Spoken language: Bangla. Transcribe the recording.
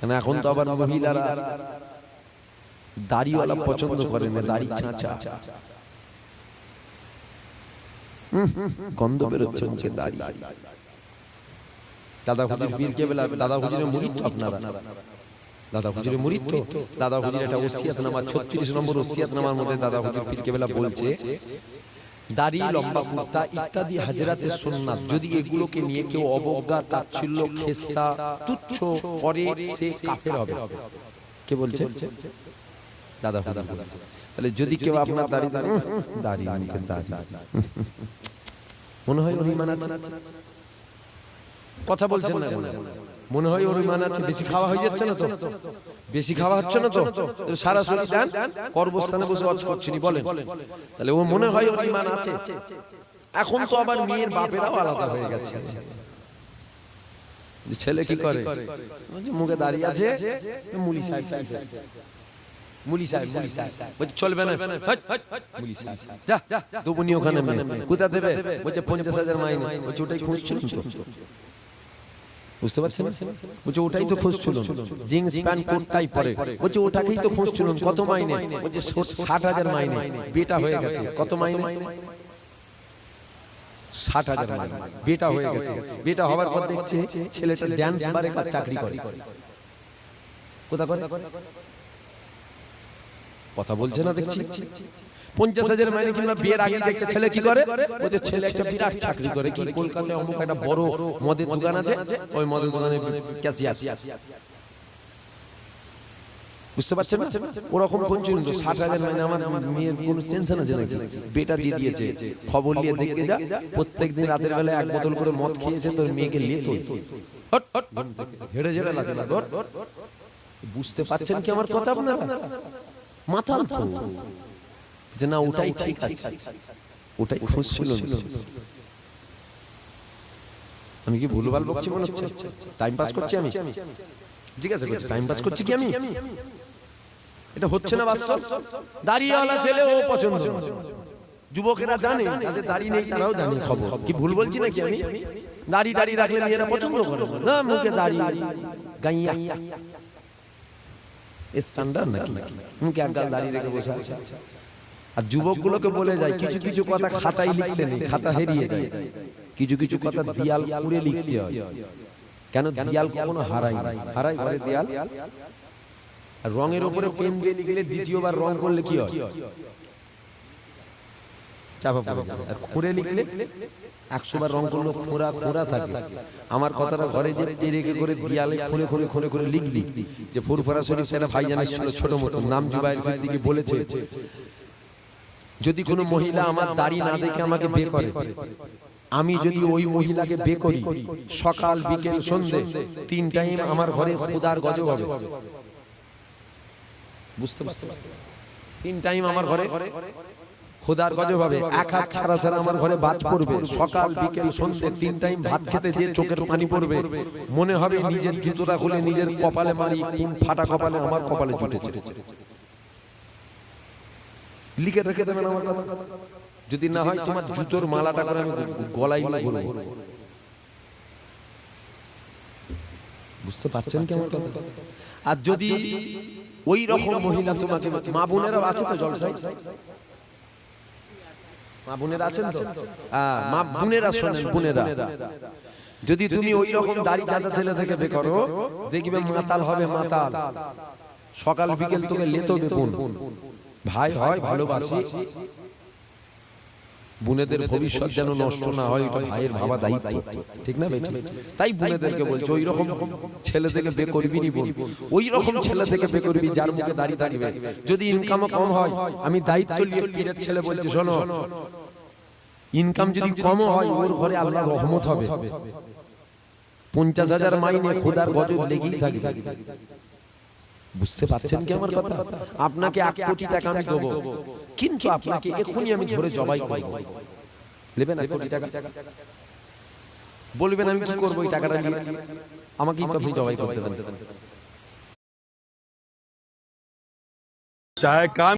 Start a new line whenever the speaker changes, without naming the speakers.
কেন এখন তো আবার মহিলারা দাড়িওয়ালা পছন্দ করে না দাড়ি ছাঁচা। গন্ধ বেরোচ্ছে মুখে দাড়ি। দাদা হুজুর পীর কেবলা দাদা হুজুরের মুরিদ তো আপনারা। দাদা হুজুরের মুরিদ তো দাদা হুজুর একটা ওসিয়াত নামা 36 নম্বর ওসিয়াত নামার মধ্যে দাদা হুজুর পীর কেবলা বলছে দাড়ি লম্বা কুর্তা ইত্যাদি হাজরাতের সুন্নাত। যদি এগুলোকে নিয়ে কেউ অবজ্ঞা তাচ্ছিল্য খেসা তুচ্ছ করে সে কাফের হবে। কে বলছে? দাদা বলছে। তাহলে যদি কেউ আপনার দাড়ি দাড়ি দাড়ি মুখে দাড়ি মনে হয় ইমান আছে। কথা বলছেন না? মনে হয় ওর ইমান আছে, বেশি খাওয়া হয়ে যাচ্ছে না তো? বেশি খাওয়া হচ্ছে না তো? সারা শরীর দেন কর্মস্থানে বসে অজ করছেনি বলেন। তাহলে ও মনে হয় ওর ইমান আছে? এখন তো আবার মেয়ের বাপেরাও আলাদা হয়ে গেছে। ছেলে কি করে? মুখে দাঁড়িয়ে আছে, মুলি সাহেব মুলি সাহেব মুলি সাহেব। বলছে, চলবে না। মুলি ওখানে কোথা দেবে? বলছে, পঞ্চাশ হাজার মাইনে। বলছে, ওটাই খুঁজছিল বুঝতে পারছেন? বলছে ওটাই তো খুঁজছিল জিন্স প্যান্ট কোটটাই পরে? বলছে ওটাকেই তো খুঁজছিল কত মাইনে? বলছে ষাট হাজার মাইনে। বেটা হয়ে গেছে। কত মাইনে? ষাট হাজার মাইনে। বেটা হয়ে গেছে। বেটা হওয়ার পর দেখছে ছেলেটা ড্যান্স বারে কাজ চাকরি করে। কোথা করে? কথা বলছে না দেখছি? পঞ্চাশ হাজার মাইনে কিংবা বিয়ের আগে দেখছে ছেলে কি করে? ওদের ছেলে একটা বিরাট চাকরি করে। কি কলকাতায় অমুক একটা বড় মদের দোকান আছে? ওই মদের দোকানে ক্যাশিয়ার বুঝতে পারছেন ওরকম ষাট হাজার মাইনে আমার মেয়ের কোনো টেনশন আছে নাকি? বেটা দিয়ে দিয়েছে। খবর নিয়ে দেখতে যা। প্রত্যেক দিন রাতের বেলা এক বোতল করে মদ খেয়েছে তোর মেয়েকে লেত হেড়ে ঝেড়ে লাগে না বুঝতে পারছেন কি আমার কথা আপনারা? মাথার তো যে না ওটাই ঠিক আছে। ওটাই খুঁজছিল আমি কি ভুলভাল বকছি মনে হচ্ছে? টাইম পাস করছি আমি? ঠিক আছে টাইম পাস করছি কি আমি? এটা হচ্ছে না বাস্তব? দাড়িওয়ালা ছেলে ও পছন্দ। যুবকেরা জানে তাদের দাড়ি নেই তারাও জানে। খবর কি ভুল বলছি নাকি আমি? দাড়ি দাড়ি রাখলে মেয়েরা পছন্দ করে। না মুখে দাড়ি গাইয়া। স্ট্যান্ডার্ড নাকি? মুখে এক গাল দাঁড়িয়ে রেখে বসে আছে। আর যুবকগুলোকে বলে যায় কিছু কিছু কথা খাতায় লিখতে নেই খাতা হেরিয়ে যায়। কিছু কিছু কথা দিয়াল পুড়ে লিখতে হয়। কেন দিয়াল কখনো হারাই হারাই ঘরে দিয়াল? আর রঙের উপরে পেন দিয়ে লিখলে দ্বিতীয়বার রং করলে কি হয়? চাপা পড়ে আর খুঁড়ে লিখলে একশো বার রং করল খোঁড়া খোঁড়া থাকে। আমার কথাটা ঘরে যে পেরেকে করে দিয়ালে খুঁড়ে খুঁড়ে খুঁড়ে করে লিখলি যে ফুরফুরা শরীফ সেটা ভাইজানের ছোট মতো নাম জুবাইর সিদ্দিকি বলেছে যদি কোনো মহিলা আমার দাড়ি না দেখে আমাকে বে করে আমি যদি ওই মহিলাকে বে করি সকাল বিকেল সন্ধে তিন টাইম আমার ঘরে খুদার গজব হবে। বুঝতে পারছ? তিন টাইম আমার ঘরে খোদার গজব হবে। এক হাত ছাড়া ছাড়া আমার ঘরে ভাত পড়বে। সকাল বিকেল সন্ধে তিন টাইম ভাত খেতে যে চোখের পানি পড়বে মনে হবে নিজের জুতোটা খুলে নিজের কপালে মারি কোন ফাটা কপালে আমার কপালে জুটেছে। লিখে রেখে দেবেন আমার কথা। যদি না হয় তোমার জুতোর মালাটা করে আমি নিয়ে ঘুরবো বুঝতে পারছেন কথা? আর যদি ওই রকম মহিলা তোমাকে মা আছে তো জলসাই মা বোনেরা আছেন তো? মা বোনেরা শোনেন, বোনেরা। যদি তুমি ওই রকম দাড়ি চাচা ছেলে থেকে বে করো, দেখবে মাতাল হবে মাতাল। সকাল বিকেল তোকে লেতো বেপুন ভাই হয় ভালোবাসি। বোনেদের ভবিষ্যৎ যেন নষ্ট না হয় এটা ভাইয়ের ভাবা দায়িত্ব। ঠিক না বেটি? তাই বোনেদেরকে বলছে ওই রকম ছেলে থেকে বে করবি নি বোন ওই রকম ছেলে থেকে বে করবি যার মুখে দাড়ি থাকবে। যদি ইনকামও কম হয় আমি দায়িত্ব নিয়ে পীরের ছেলে বলছি শোনো। ইনকাম যদি কমও হয় ওর ঘরে আল্লাহ রহমত হবে। পঞ্চাশ হাজার মাইনে খোদার গজব লেগেই থাকবে। বুঝতে পারছেন কি আমার কথা? আপনাকে এক কোটি টাকা আমি দেবো। কিন্তু আপনাকে এখনই আমি ধরে জবাই করব। নেবেন এক কোটি টাকা? বলবেন আমি কি করব এই টাকাটা দিয়ে আমাকেই তো আপনি জবাই করতে দেবেন।
চায় কাম